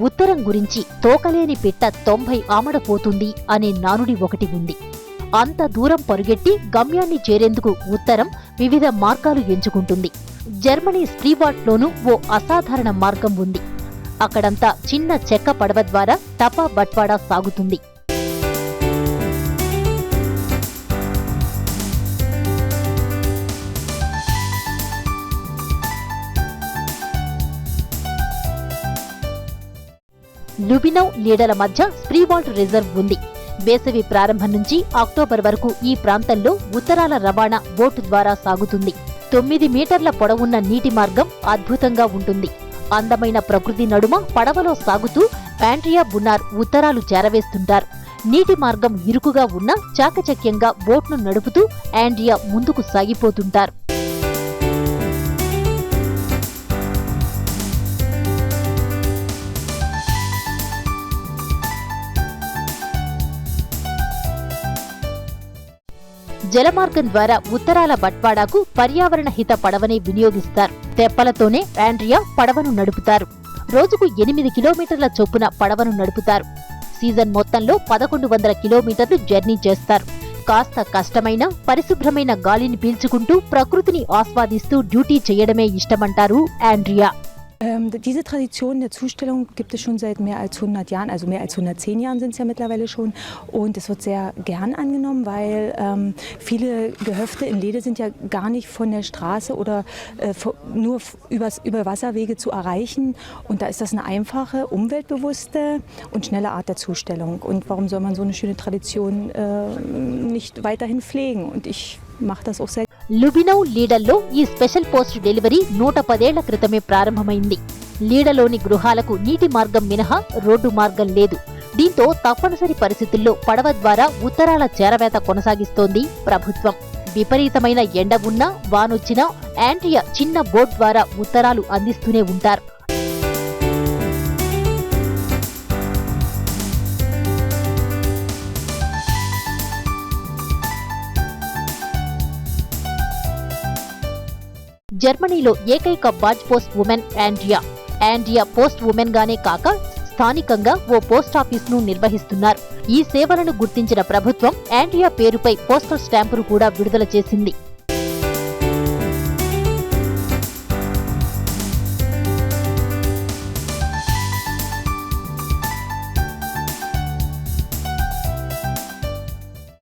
ఉత్తరం గురించి తోకలేని పిట్ట తొంభై ఆమడపోతుంది అనే నానుడి ఒకటి ఉంది. అంత దూరం పరుగెట్టి గమ్యాన్ని చేరేందుకు ఉత్తరం వివిధ మార్గాలు ఎంచుకుంటుంది. జర్మనీ స్ట్రీవాట్లోనూ ఓ అసాధారణ మార్గం ఉంది. అక్కడంతా చిన్న చెక్క పడవ ద్వారా టపా బట్వాడా సాగుతుంది. లుబినౌ నీడల మధ్య స్ప్రీవాల్ట్ రిజర్వ్ ఉంది. వేసవి ప్రారంభం నుంచి అక్టోబర్ వరకు ఈ ప్రాంతంలో ఉత్తరాల రవాణా బోటు ద్వారా సాగుతుంది. తొమ్మిది మీటర్ల పొడవున్న నీటి మార్గం అద్భుతంగా ఉంటుంది. అందమైన ప్రకృతి నడుమ పడవలో సాగుతూ ఆండ్రియా బున్నార్ ఉత్తరాలు చేరవేస్తుంటారు. నీటి మార్గం ఇరుకుగా ఉన్న చాకచక్యంగా బోట్ను నడుపుతూ ఆండ్రియా ముందుకు సాగిపోతుంటారు. జలమార్గం ద్వారా ఉత్తరాల బట్వాడాకు పర్యావరణ హిత పడవని వినియోగిస్తారు. తెప్పలతోనే ఆండ్రియా పడవను నడుపుతారు. రోజుకు ఎనిమిది కిలోమీటర్ల చొప్పున పడవను నడుపుతారు. సీజన్ మొత్తంలో పదకొండు వందల కిలోమీటర్లు జర్నీ చేస్తారు. కాస్త కష్టమైన పరిశుభ్రమైన గాలిని పీల్చుకుంటూ ప్రకృతిని ఆస్వాదిస్తూ డ్యూటీ చేయడమే ఇష్టమంటారు Andrea. Ähm, diese Tradition der Zustellung gibt es schon seit mehr als 100 Jahren, also mehr als 110 Jahren sind es ja mittlerweile schon. Und es wird sehr gern angenommen, weil ähm, viele Gehöfte in Lede sind ja gar nicht von der Straße oder äh, nur übers, über Wasserwege zu erreichen. Und da ist das eine einfache, umweltbewusste und schnelle Art der Zustellung. Und warum soll man so eine schöne Tradition äh, nicht weiterhin pflegen? Und ich mache das auch sehr Lubbenau లీడల్లో ఈ special post delivery నూట పదేళ్ళ క్రితమే ప్రారంభమైంది. లీడలోని గృహాలకు నీటి మార్గం మినహా road మార్గం లేదు. దీంతో తప్పనిసరి పరిస్థితుల్లో పడవ ద్వారా ఉత్తరాల చేరవేత కొనసాగిస్తోంది ప్రభుత్వం. విపరీతమైన ఎండ ఉన్నా వానొచ్చినా యాంట్రియా చిన్న బోట్ ద్వారా ఉత్తరాలు అందిస్తూనే ఉంటారు. జర్మనీలో ఏకైక బాజ్ post woman Andrea Andrea post woman గానే కాక స్థానికంగా ఓ పోస్ట్ ఆఫీస్ను నిర్వహిస్తున్నారు. ఈ సేవలను గుర్తించిన ప్రభుత్వం యాండ్రియా పేరుపై పోస్టల్ స్టాంపును కూడా విడుదల చేసింది.